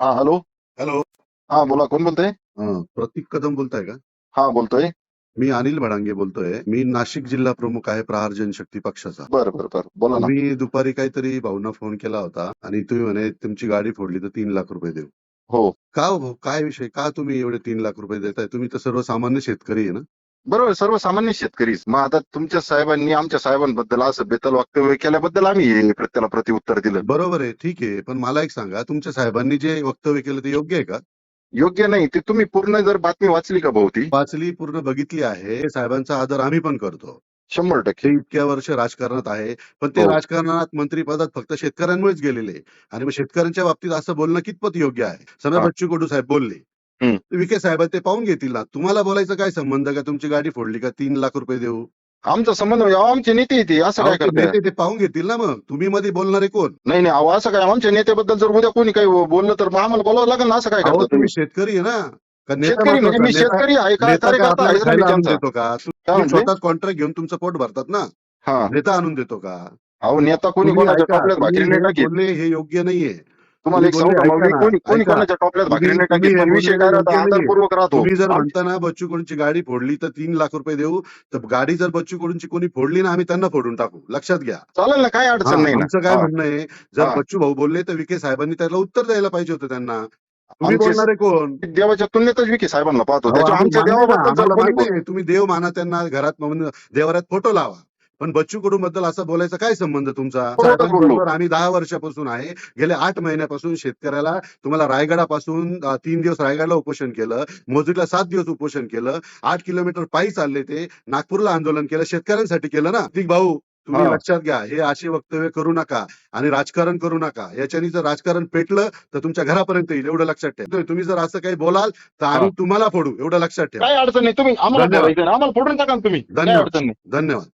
हा hello. Hello. हा बोला कोण बोलतोय? हा, प्रतीक कदम बोलताय का? हा बोलतोय. मी अनिल भडांगे बोलतोय. मी नाशिक जिल्हा प्रमुख आहे प्रहार जनशक्ती पक्षाचा. बर बर बर. बोला ना. मी दुपारी काहीतरी भाऊना फोन केला होता आणि तुम्ही म्हणे तुमची गाडी फोडली तर तीन लाख रुपये देऊ. हो. का हो? काय विषय? का तुम्ही एवढे तीन लाख रुपये देताय? तुम्ही तर सर्वसामान्य शेतकरी आहे ना? बरोबर सर्वसामान्य शेतकरी. मग आता तुमच्या साहेबांनी आमच्या साहेबांबद्दल असं बेतल वक्तव्य केल्याबद्दल आम्ही हे प्र- त्याला प्रत्युत्तर दिलं. बरोबर आहे ठीक आहे. पण मला एक सांगा तुमच्या साहेबांनी जे वक्तव्य केलं ते योग्य आहे का? योग्य नाही. ते तुम्ही पूर्ण जर बातमी वाचली का भाऊ ती वाचली पूर्ण बघितली आहे. साहेबांचा आदर आम्ही पण करतो. शंभर टक्के. ते इतक्या वर्ष राजकारणात आहे. पण ते हो. राजकारणात मंत्रीपदात फक्त शेतकऱ्यांमुळेच गेलेले. आणि मग शेतकऱ्यांच्या बाबतीत असं बोलणं कितपत योग्य आहे? हा. बच्चू कडू साहेब बोलले. विखे साहेब ते पाहून घेतील ना. तुम्हाला बोलायचं काय संबंध का? तुमची गाडी फोडली का? तीन लाख रुपये देऊ. आमचा संबंध म्हणजे अहो, आमचे नेते येते असं अहो, काय ते करताय नेते ते पाहून घेतील ना मग. तुम्ही मध्ये बोलणारे कोण? नाही नाही अहो, असं काय? आमच्या नेत्याबद्दल जर उद्या कोणी काही बोललं तर मग आम्हाला बोलावं लागेल ना असं काय अहो करता तुम्ही? तुम्ही शेतकरी आहे ना. का नेता शेतकरी म्हणजे मी महत्त्वाचा? नेता- शेतकरी आहे का? नेता का कार्यकर्ता आपल्याला आहे का मी खायला आणून त्यांचा देतो का? काय तुम्ही म्हणले? स्वतःच कॉन्ट्रॅक्ट घेऊन तुमचं पोट भरतात ना. हा. नेता आणून देतो का? अहो नेता कोणी तुम्ही कोणाच्या ऐका, टोपल्यात तुम्ही भाकरी नाही हे टाकीत. बोलले हे योग्य नाहीये. तुम्हाला एक सांगू का? कोणी कोणी. कोणाच्या टोपल्यात पण विषय काय राहतो. आदरपूर्वक राहतो. तुम्ही जर बच्चू कडूंची गाडी फोडली तर तीन लाख रुपये देऊ. तर गाडी जर बच्चू कडूंची कोणी फोडली ना आम्ही त्यांना फोडून टाकू. लक्षात घ्या. चालेल ना काय अडचण नाही ना. आमचं काय. म्हणणं आहे? जर. बच्चू भाऊ बोलले तर विखे साहेबांनी त्याला उत्तर द्यायला पाहिजे होतं त्यांना. तुम्ही कोण? देवाच्या तुलनेतच विखे साहेबांना पाहतो. त्याच्या आमच्या देवाबद्दल जर कोणी. तुम्ही देव माना त्यांना घरात म्हणून देवाऱ्यात फोटो लावा. पण बच्चू कडू बद्दल असं बोलायचा काय संबंध तुमचा. साहेबांबरोबर आम्ही दहा वर्षापासून आहे गेल्या आठ महिन्यापासून शेतकऱ्याला तुम्हाला रायगडापासून तीन दिवस रायगडला उपोषण केलं मोजूला सात दिवस उपोषण केलं आठ किलोमीटर पायी चालले ते नागपूरला आंदोलन केलं शेतकऱ्यांसाठी केलं ना? प्रतीक भाऊ तुम्ही हा. लक्षात घ्या हे असे वक्तव्य करू नका आणि राजकारण करू नका. याच्यानी जर राजकारण पेटलं तर तुमच्या घरापर्यंत येईल एवढं लक्षात ठेवा. तुम्ही जर असं काही बोलाल तर आम्ही तुम्हाला फोडू एवढं लक्षात ठेवा. काय अडचण नाही. तुम्ही आम्हाला फोडून टाका तुम्ही. धन्यवाद. धन्यवाद.